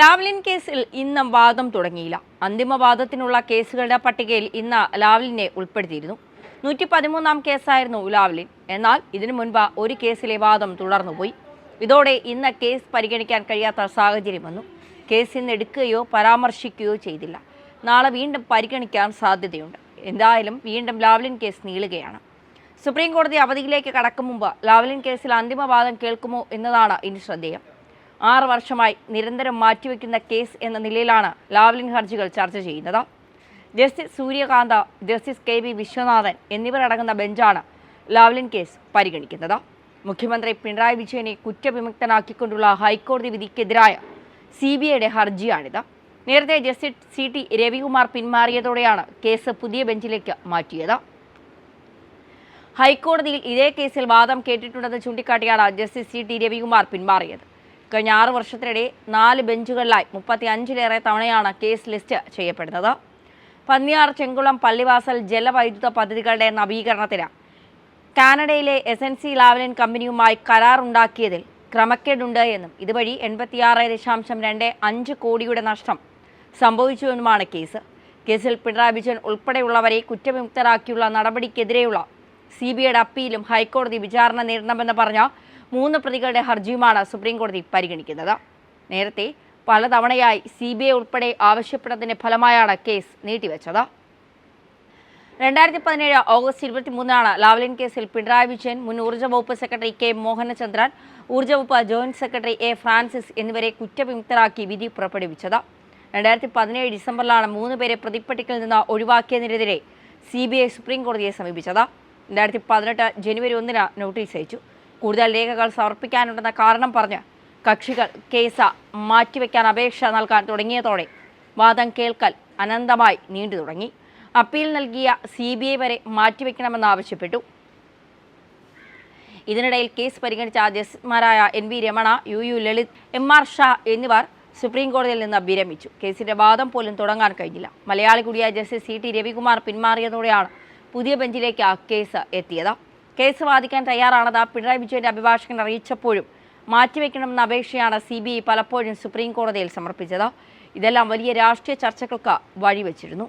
Lavalin കേസിൽ ഇന്നും വാദം തുടങ്ങിയില്ല. അന്തിമവാദത്തിനുള്ള കേസുകളുടെ പട്ടികയിൽ ഇന്ന് ലാവ്ലിനെ ഉൾപ്പെടുത്തിയിരുന്നു. നൂറ്റി പതിമൂന്നാം കേസായിരുന്നു ലാവ്ലിൻ. എന്നാൽ ഇതിനു മുൻപ് ഒരു കേസിലെ വാദം തുടർന്നുപോയി. ഇതോടെ ഇന്ന് കേസ് പരിഗണിക്കാൻ കഴിയാത്ത സാഹചര്യം വന്നു. കേസ് ഇന്ന് എടുക്കുകയോ പരാമർശിക്കുകയോ ചെയ്തില്ല. നാളെ വീണ്ടും പരിഗണിക്കാൻ സാധ്യതയുണ്ട്. എന്തായാലും വീണ്ടും ലാവ്ലിൻ കേസ് നീളുകയാണ്. സുപ്രീം കോടതി അവധിയിലേക്ക് കടക്കും മുമ്പ് ലാവ്ലിൻ കേസിൽ അന്തിമവാദം കേൾക്കുമോ എന്നതാണ് ഇനി ശ്രദ്ധേയം. ആറ് വർഷമായി നിരന്തരം മാറ്റിവെക്കുന്ന കേസ് എന്ന നിലയിലാണ് ലാവ്ലിൻ ഹർജികൾ ചർച്ച ചെയ്യുന്നത്. Justice Suryakant justice K V Viswanathan എന്നിവരടങ്ങുന്ന ബെഞ്ചാണ് ലാവ്ലിൻ കേസ് പരിഗണിക്കുന്നത്. മുഖ്യമന്ത്രി പിണറായി വിജയനെ കുറ്റവിമുക്തനാക്കിക്കൊണ്ടുള്ള ഹൈക്കോടതി വിധിക്കെതിരായ സി ബി ഐയുടെ ഹർജിയാണിത്. നേരത്തെ ജസ്റ്റിസ് സി ടി രവികുമാർ പിന്മാറിയതോടെയാണ് കേസ് പുതിയ ബെഞ്ചിലേക്ക് മാറ്റിയത്. ഹൈക്കോടതിയിൽ ഇതേ കേസിൽ വാദം കേട്ടിട്ടുണ്ടെന്ന് ചൂണ്ടിക്കാട്ടിയാണ് ജസ്റ്റിസ് സി ടി രവികുമാർ പിന്മാറിയത്. കഴിഞ്ഞ ആറ് വർഷത്തിനിടെ നാല് ബെഞ്ചുകളിലായി മുപ്പത്തി അഞ്ചിലേറെ തവണയാണ് കേസ് ലിസ്റ്റ് ചെയ്യപ്പെടുന്നത്. പന്നിയാർ ചെങ്കുളം പള്ളിവാസൽ ജലവൈദ്യുത പദ്ധതികളുടെ നവീകരണത്തിന് കാനഡയിലെ എസ് എൻ സി ലാവലിൻ കമ്പനിയുമായി കരാറുണ്ടാക്കിയതിൽ ക്രമക്കേടുണ്ട് എന്നും ഇതുവഴി എൺപത്തിയാറ് ദശാംശം രണ്ട് അഞ്ച് കോടിയുടെ നഷ്ടം സംഭവിച്ചുവെന്നുമാണ് കേസ്. കേസിൽ പിണറായി വിജയൻ ഉൾപ്പെടെയുള്ളവരെ കുറ്റവിമുക്തരാക്കിയുള്ള നടപടിക്കെതിരെയുള്ള സി ബി ഐയുടെ അപ്പീലും ഹൈക്കോടതി വിചാരണ നേരിടണമെന്ന് പറഞ്ഞ മൂന്ന് പ്രതികളുടെ ഹർജിയുമാണ് സുപ്രീംകോടതി പരിഗണിക്കുന്നത്. നേരത്തെ പലതവണയായി സി ബി ഐ ഉൾപ്പെടെ ആവശ്യപ്പെട്ടതിന്റെ ഫലമായാണ് കേസ് നീട്ടിവെച്ചത്. രണ്ടായിരത്തി പതിനേഴ് ഓഗസ്റ്റ് ഇരുപത്തിമൂന്നിനാണ് ലാവ്ലിൻ കേസിൽ പിണറായി വിജയൻ മുൻ ഊർജ വകുപ്പ് സെക്രട്ടറി കെ മോഹനചന്ദ്രൻ ഊർജ വകുപ്പ് ജോയിന്റ് സെക്രട്ടറി എ ഫ്രാൻസിസ് എന്നിവരെ കുറ്റവിമുക്തരാക്കി വിധി പുറപ്പെടുവിച്ചത്. രണ്ടായിരത്തി പതിനേഴ് ഡിസംബറിലാണ് മൂന്ന് പേരെ പ്രതിപ്പട്ടികയിൽ നിന്ന് ഒഴിവാക്കിയതിനെതിരെ സി ബി ഐ സുപ്രീം കോടതിയെ സമീപിച്ചത്. രണ്ടായിരത്തി പതിനെട്ട് ജനുവരി ഒന്നിന് നോട്ടീസ് അയച്ചു. കൂടുതൽ രേഖകൾ സമർപ്പിക്കാനുണ്ടെന്ന കാരണം പറഞ്ഞ് കക്ഷികൾ കേസ് മാറ്റിവെക്കാൻ അപേക്ഷ നൽകാൻ തുടങ്ങിയതോടെ വാദം കേൾക്കൽ അനന്തമായി നീണ്ടു തുടങ്ങി. അപ്പീൽ നൽകിയ സി ബി ഐ വരെ മാറ്റിവെക്കണമെന്നാവശ്യപ്പെട്ടു ഇതിനിടയിൽ കേസ് പരിഗണിച്ച ജസ്റ്റിസുമാരായ N V Ramana U U Lalit M R Shah എന്നിവർ സുപ്രീം കോടതിയിൽ നിന്ന് വിരമിച്ചു കേസിന്റെ വാദം പോലും തുടങ്ങാൻ കഴിഞ്ഞില്ല. മലയാളി കൂടിയായ ജസ്റ്റിസ് സി ടി രവികുമാർ പിന്മാറിയതോടെയാണ് പുതിയ ബെഞ്ചിലേക്ക് ആ കേസ് എത്തിയത്. കേസ് വാദിക്കാൻ തയ്യാറാണെന്ന് പിണറായി വിജയന്റെ അഭിഭാഷകൻ അറിയിച്ചപ്പോഴും മാറ്റിവെക്കണമെന്ന അപേക്ഷയാണ് സി ബി ഐ പലപ്പോഴും സുപ്രീം കോടതിയിൽ സമർപ്പിച്ചത്. ഇതെല്ലാം വലിയ രാഷ്ട്രീയ ചർച്ചകൾക്ക് വഴിവെച്ചിരുന്നു.